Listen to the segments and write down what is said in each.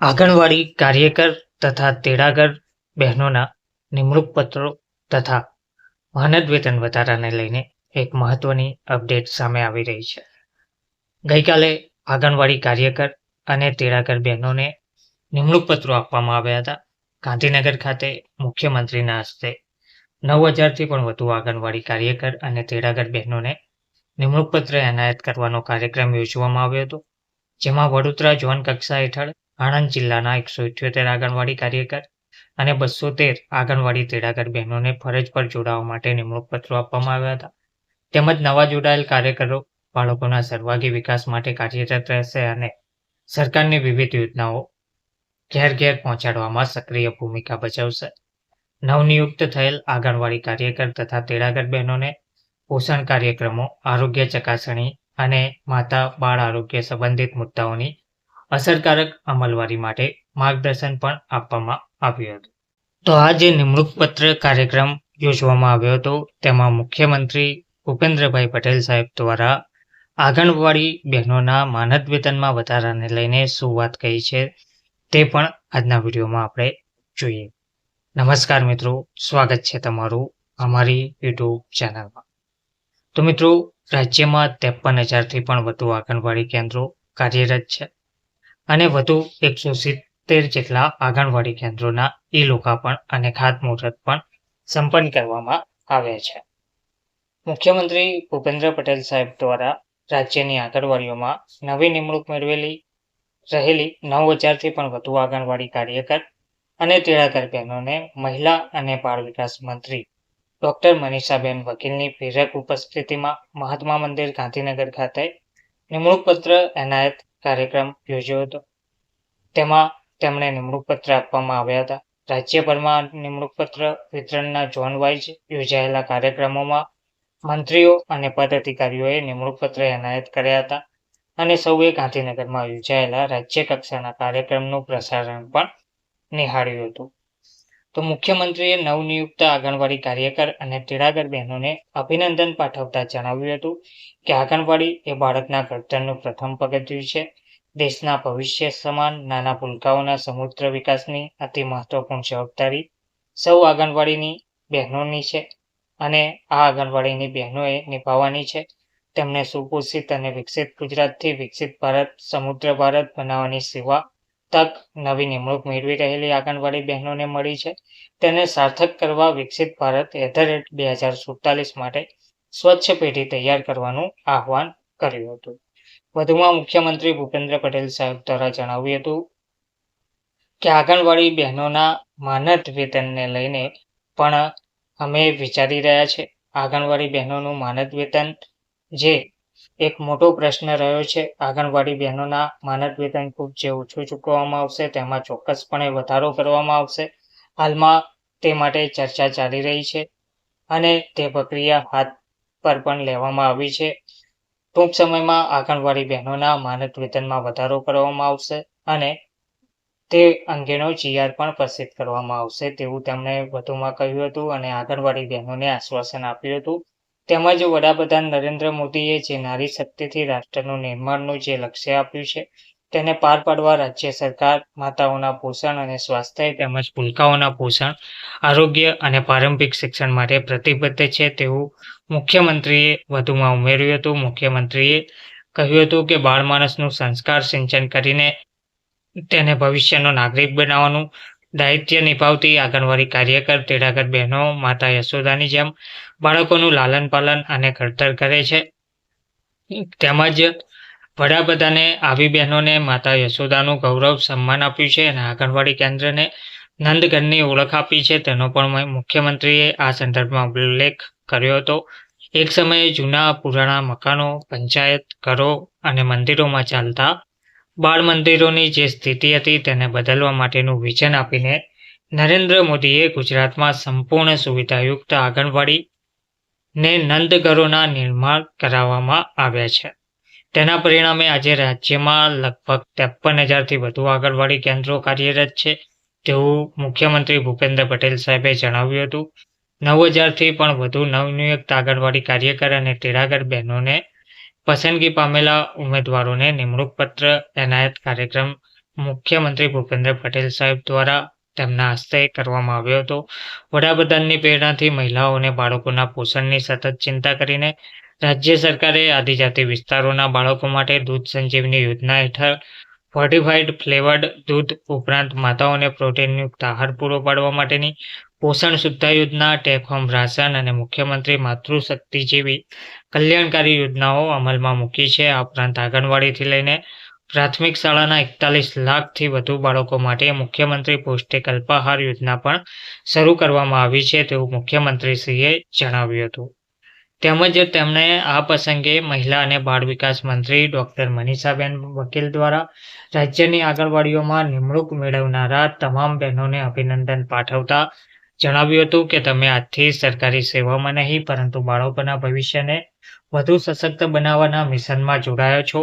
આંગણવાડી કાર્યકર તથા તેડાગર બહેનોના નિમણૂક પત્રો તથા મહેનત વેતન વધારાને લઈને એક મહત્વની અપડેટ સામે આવી રહી છે. ગઈકાલે આંગણવાડી કાર્યકર અને તેડાગર બહેનોને નિમણૂક પત્રો આપવામાં આવ્યા હતા. ગાંધીનગર ખાતે મુખ્યમંત્રીના હસ્તે નવ હજારથી પણ વધુ આંગણવાડી કાર્યકર અને તેડાગર બહેનોને નિમણૂક પત્ર એનાયત કરવાનો કાર્યક્રમ યોજવામાં આવ્યો હતો, જેમાં વડોદરા ઝોન કક્ષા હેઠળ આણંદ જિલ્લાના એકસો ઇઠ્યોતેર આંગણવાડી કાર્યકર અને બસો તેર આંગણવાડી તેડાગર બહેનોને ફરજ પર જોડાવા માટે નિમણૂક પત્રો આપવામાં આવ્યા હતા. તેમજ નવા જોડાયેલ કાર્યકરો, બાળકોના સર્વાગી વિકાસ માટે કાર્યરત રહેશે અને સરકારની વિવિધ યોજનાઓ ઘેર ઘેર પહોંચાડવામાં સક્રિય ભૂમિકા ભજવશે. નવનિયુક્ત થયેલ આંગણવાડી કાર્યકર તથા તેડાગર બહેનોને પોષણ કાર્યક્રમો, આરોગ્ય ચકાસણી અને માતા બાળ આરોગ્ય સંબંધિત મુદ્દાઓની અસરકારક અમલવારી માટે માર્ગદર્શન પણ આપવામાં આવ્યું હતું. તો આ જે નિમણૂક પત્ર કાર્યક્રમ યોજવામાં આવ્યો હતો, તેમાં મુખ્યમંત્રી ભૂપેન્દ્રભાઈ પટેલ સાહેબ દ્વારા આંગણવાડી બહેનોના માનદ વેતનમાં વધારાને લઈને શું વાત કહી છે તે પણ આજના વિડીયોમાં આપણે જોઈએ. નમસ્કાર મિત્રો, સ્વાગત છે તમારું અમારી યુટ્યુબ ચેનલમાં. તો મિત્રો, રાજ્યમાં ત્રેપન હજારથી પણ વધુ આંગણવાડી કેન્દ્રો કાર્યરત છે. અને વધુ એકસો સિત્તેર જેટલા આંગણવાડી કેન્દ્રોના ઈ લોકાર્પણ અને ખાતમુહૂર્ત પણ સંપન્ન કરવામાં આવ્યા છે. મુખ્યમંત્રી ભૂપેન્દ્ર પટેલ સાહેબ દ્વારા રાજ્યની આંગણવાડીઓમાં નવી નિમણૂક મેળવેલી, રહેલી નવ હજારથી પણ વધુ આંગણવાડી કાર્યકર અને તેડાગર બહેનોને મહિલા અને બાળ વિકાસ મંત્રી ડોક્ટર મનીષાબેન વકીલની પ્રેરક ઉપસ્થિતિમાં મહાત્મા મંદિર ગાંધીનગર ખાતે નિમણૂક પત્ર એનાયત કાર્યક્રમ યોજ્યો હતો. તેમાં તેમણે નિમણૂક પત્ર આપવામાં આવ્યા હતા. રાજ્યભરમાં નિમણૂક પત્ર વિતરણના ઝોન વાઇઝ યોજાયેલા કાર્યક્રમોમાં મંત્રીઓ અને પદ અધિકારીઓએ નિમણૂક પત્ર એનાયત કર્યા હતા અને સૌએ ગાંધીનગરમાં યોજાયેલા રાજ્ય કક્ષાના કાર્યક્રમનું પ્રસારણ પણ નિહાળ્યું હતું. તો મુખ્યમંત્રીએ નવનિયુક્ત આંગણવાડી કાર્યકર અને તેડાગર બહેનોને અભિનંદન પાઠવતા જણાવ્યું હતું કે આંગણવાડી એ બાળકના ઘડતરનું પ્રથમ પગથિયું છે. દેશના ભવિષ્ય સમાન નાના ભૂલકાઓના સમુદ્ર વિકાસની અતિ મહત્વપૂર્ણ જવાબદારી સૌ આંગણવાડીની બહેનોની છે અને આ આંગણવાડીની બહેનોએ નિભાવવાની છે. તેમને સુપોષિત અને વિકસિત ગુજરાતથી વિકસિત ભારત, સમુદ્ર ભારત બનાવવાની સેવા તક નવી નિમણૂક મેળવી રહેલી આંગણવાડી બહેનોને મળી છે. તેને સાર્થક કરવા વિકસિત ભારત એટ બે હજાર સુડતાલીસ માટે સ્વચ્છ પેઢી તૈયાર કરવાનું આહવાન કર્યું હતું. વધુમાં મુખ્યમંત્રી ભૂપેન્દ્ર પટેલ સાહેબ દ્વારા જણાવ્યું હતું કે આંગણવાડી બહેનોના માનદ વેતનને લઈને પણ અમે વિચારી રહ્યા છે. આંગણવાડી બહેનોનું માનદ વેતન જે એક મોટો પ્રશ્ન રહ્યો છે. આંગણવાડી બહેનોના માનદ વેતન ખૂબ જે ઓછું ચૂકવવામાં આવશે, તેમાં ચોક્કસપણે વધારો કરવામાં આવશે. હાલમાં તે માટે ચર્ચા ચાલી રહી છે અને તે પ્રક્રિયા હાથ પર પણ લેવામાં આવી છે. ટૂંક સમયમાં આંગણવાડી બહેનોના માનદ વેતનમાં વધારો કરવામાં આવશે અને તે અંગેનો જીઆર પણ પ્રસિદ્ધ કરવામાં આવશે તેવું તેમણે વધુમાં કહ્યું હતું અને આંગણવાડી બહેનોને આશ્વાસન આપ્યું હતું. તેમજ વડાપ્રધાન નરેન્દ્ર મોદીએ જે નારી શક્તિથી રાષ્ટ્રનું નિર્માણનું જે લક્ષ્ય આપ્યું છે, તેને પાર પાડવા રાજ્ય સરકાર, માતાઓના પોષણ અને સ્વાસ્થ્ય તેમજ પુલકાઓના પોષણ, આરોગ્ય અને પ્રારંભિક શિક્ષણ માટે પ્રતિબદ્ધ છે તેવું મુખ્યમંત્રીએ વધુમાં ઉમેર્યું હતું. મુખ્યમંત્રીએ કહ્યું હતું કે બાળ માણસનું સંસ્કાર સિંચન કરીને તેને ભવિષ્યનો નાગરિક બનાવવાનું દાયિત્વ નિભાવતી આંગણવાડી કાર્યકર, તેડાગર બહેનો, માતા યશોદાની જેમ બાળકોનું લાલન પાલન અને ઘડતર કરે છે. તેમજ વડાપ્રધાને આવી બહેનોને માતા યશોદાનું ગૌરવ સન્માન આપ્યું છે અને આંગણવાડી કેન્દ્રને નંદઘરની ઓળખ આપી છે. તેનો પણ મુખ્યમંત્રીએ આ સંદર્ભમાં ઉલ્લેખ કર્યો હતો. એક સમયે જૂના પુરાણા મકાનો, પંચાયત, ઘરો અને મંદિરોમાં ચાલતા બાળ મંદિરોની જે સ્થિતિ હતી તેને બદલવા માટેનું વિઝન આપીને નરેન્દ્ર મોદીએ ગુજરાતમાં સંપૂર્ણ સુવિધાયુક્ત આંગણવાડી ને નંદઘરોના નિર્માણ કરાવવામાં આવ્યા છે. તેના પરિણામે આજે રાજ્યમાં લગભગ ત્રેપન હજારથી વધુ આંગણવાડી કેન્દ્રો કાર્યરત છે. તેવું મુખ્યમંત્રી ભૂપેન્દ્ર પટેલ સાહેબે જણાવ્યું હતું. નવ હજારથી પણ વધુ નવનિયુક્ત આંગણવાડી કાર્યકર અને તેડાગર બહેનોને પસંદગી પામેલા ઉમેદવારોને નિમણૂક પત્ર, એનાયત કાર્યક્રમ મુખ્યમંત્રી ભૂપેન્દ્ર પટેલ સાહેબ દ્વારા તેમના હસ્તે કરવામાં આવ્યો હતો. વડાપ્રધાનની પ્રેરણાથી મહિલાઓ અને બાળકોના પોષણની સતત ચિંતા કરીને રાજ્ય સરકારે આદિજાતિ વિસ્તારોના બાળકો માટે દૂધ સંજીવની યોજના હેઠળ ફોર્ટિફાઈડ ફ્લેવર્ડ દૂધ ઉપરાંત માતાઓને પ્રોટીનયુક્ત આહાર પૂરો પાડવા માટેની પોષણ સુવિધા યોજના, ટેકહોમ રાશન અને મુખ્યમંત્રી માતૃશક્તિ જેવી કલ્યાણકારી યોજનાઓ અમલમાં મૂકી છે. આ ઉપરાંત આંગણવાડીથી લઈને પ્રાથમિક શાળાના એકતાલીસ લાખથી વધુ બાળકો માટે મુખ્યમંત્રી પૌષ્ટિક અલ્પાહાર યોજના પણ શરૂ કરવામાં આવી છે તેવું મુખ્યમંત્રીશ્રીએ જણાવ્યું હતું. તેમજ તેમણે આ પ્રસંગે મહિલા અને બાળ વિકાસ મંત્રી ડોક્ટર મનીષાબેન વકીલ દ્વારા રાજ્યની આંગણવાડીઓમાં નિમણૂક મેળવનારા તમામ બહેનોને અભિનંદન પાઠવતા જણાવ્યું હતું કે તમે આજથી સરકારી સેવામાં નહીં, પરંતુ બાળકોના ભવિષ્યને વધુ સશક્ત બનાવવાના મિશનમાં જોડાયો છો.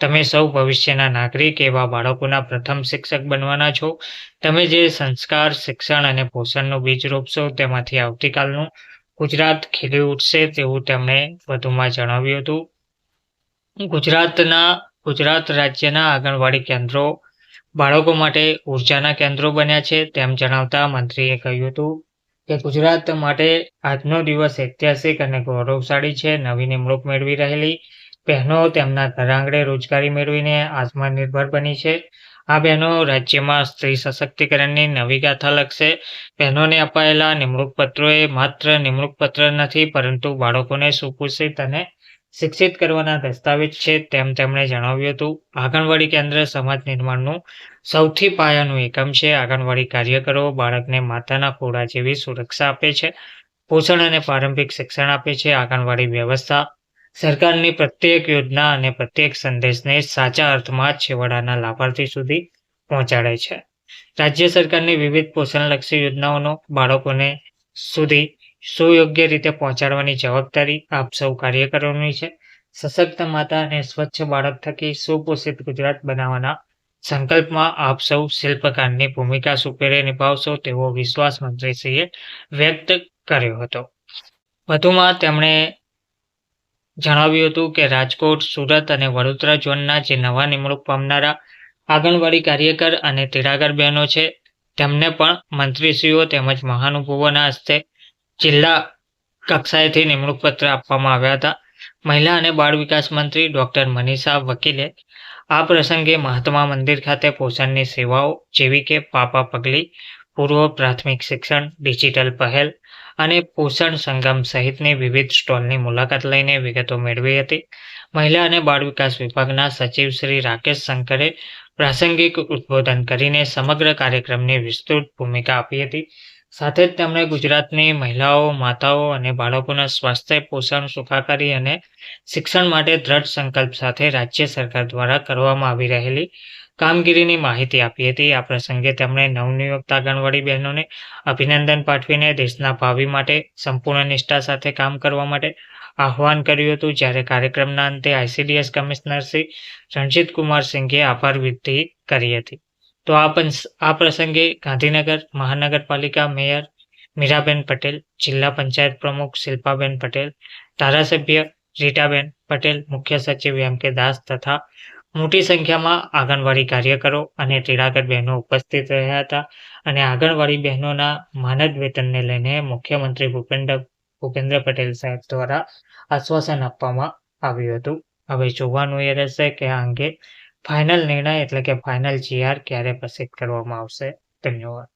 તમે સૌ ભવિષ્યના નાગરિક એવા બાળકોના પ્રથમ શિક્ષક બનવાના છો. તમે જે સંસ્કાર, શિક્ષણ અને પોષણનું બીજ રોપશો તેમાંથી આવતીકાલનું ગુજરાત ખીલી ઉઠશે તેવું તેમણે વધુમાં જણાવ્યું હતું. ગુજરાતના, ગુજરાત રાજ્યના આંગણવાડી કેન્દ્રો બાળકો માટે ઉર્જાના કેન્દ્રો બન્યા છે તેમ જણાવતા મંત્રીએ કહ્યું હતું કે ગુજરાત માટે આજનો દિવસ ઐતિહાસિક અને ગૌરવશાળી છે. નવી નિમણૂક મેળવી રહેલી બહેનો તેમના ઘરાંગણે રોજગારી મેળવીને આત્મનિર્ભર બની છે. આ બહેનો રાજ્યમાં સ્ત્રી સશક્તિકરણની નવી ગાથા લખશે. બહેનોને અપાયેલા નિમણૂક પત્રોએ માત્ર નિમણૂક પત્ર નથી પરંતુ બાળકોને સુપોષિત અને શિક્ષિત કરવાના દસ્તાવેજ છે તેમ તેમણે જણાવ્યું હતું. આંગણવાડી કેન્દ્ર સમાજ નિર્માણનું સૌથી પાયાનું એકમ છે. આંગણવાડી કાર્યકરો બાળકને માતાના ખોળા જેવી સુરક્ષા આપે છે. પોષણ અને પ્રારંભિક શિક્ષણ આપે છે. આંગણવાડી વ્યવસ્થા સરકારની પ્રત્યેક યોજના અને પ્રત્યેક સંદેશને સાચા અર્થમાં છેવાડાના લાભાર્થી સુધી પહોંચાડે છે. રાજ્ય સરકારની વિવિધ પોષણલક્ષી યોજનાઓનો બાળકોને સુધી સુયોગ્ય રીતે પહોંચાડવાની જવાબદારી આપ સૌ કાર્યકરોની છે. સશક્ત માતા અને સ્વચ્છ બાળક થકી સુપોષિત ગુજરાત બનાવવાના સંકલ્પમાં આપ સૌ શિલ્પકારની ભૂમિકા સુપેરે નિભાવશો તેવો વિશ્વાસ મંત્રીશ્રીએ વ્યક્ત કર્યો હતો. વધુમાં તેમણે જણાવ્યું હતું કે રાજકોટ, સુરત અને વડોદરા ઝોનના જે નવા નિમણૂક પામનારા આંગણવાડી કાર્યકર અને તેડાગર બહેનો છે, તેમને પણ મંત્રીશ્રીઓ તેમજ મહાનુભાવોના હસ્તે જિલ્લા કક્ષાએથી નિમણૂક પત્ર આપવામાં આવ્યા હતા. મહિલા અને બાળ વિકાસ મંત્રી ડોક્ટર મનીષા વકીલે આ પ્રસંગે મહાત્મા મંદિર ખાતે પોષણની સેવાઓ જેવી કે પાપા પગલી, પૂર્વ પ્રાથમિક શિક્ષણ, ડિજિટલ પહેલ અને પોષણ સંગમ સહિતની વિવિધ સ્ટોલની મુલાકાત લઈને વિગતો મેળવી હતી. મહિલા અને બાળ વિકાસ વિભાગના સચિવ શ્રી રાકેશ શંકરે પ્રાસંગિક ઉદ્બોધન કરીને સમગ્ર કાર્યક્રમની વિસ્તૃત ભૂમિકા આપી હતી. સાથે જ તેમણે ગુજરાતની મહિલાઓ, માતાઓ અને બાળકોના સ્વાસ્થ્ય, પોષણ, સુખાકારી અને શિક્ષણ માટે દ્રઢ સંકલ્પ સાથે રાજ્ય સરકાર દ્વારા કરવામાં આવી રહેલી કામગીરીની માહિતી આપી હતી. આ પ્રસંગે તેમણે નવનિયુક્ત આંગણવાડી બહેનોને અભિનંદન પાઠવીને દેશના ભાવિ માટે સંપૂર્ણ નિષ્ઠા સાથે કામ કરવા માટે આહવાન કર્યું હતું. જ્યારે કાર્યક્રમના અંતે આઈસીડીએસ કમિશનર શ્રી રણજીત કુમાર સિંઘે આભાર વિધિ કરી હતી. તો આ પ્રસંગે ગાંધીનગર, મહાનગરપાલિકા મેયર મીરાબેન પટેલ, જિલ્લા પંચાયત પ્રમુખ શિલ્પાબેન પટેલ, ધારાસભ્ય રીટાબેન પટેલ, મુખ્ય સચિવ એમ કે દાસ તથા મોટી સંખ્યામાં આંગણવાડી કાર્યકરો અને તેડાગર બહેનો ઉપસ્થિત રહ્યા હતા અને આંગણવાડી બહેનોના માનદ વેતનને લઈને મુખ્યમંત્રી ભૂપેન્દ્ર ભૂપેન્દ્ર પટેલ સાહેબ દ્વારા આશ્વાસન આપવામાં આવ્યું હતું. હવે જોવાનું એ રહેશે કે આ અંગે ફાઇનલ નિર્ણય એટલે કે ફાઇનલ જીઆર ક્યારે પ્રસિદ્ધ કરવામાં આવશે? ધન્યવાદ.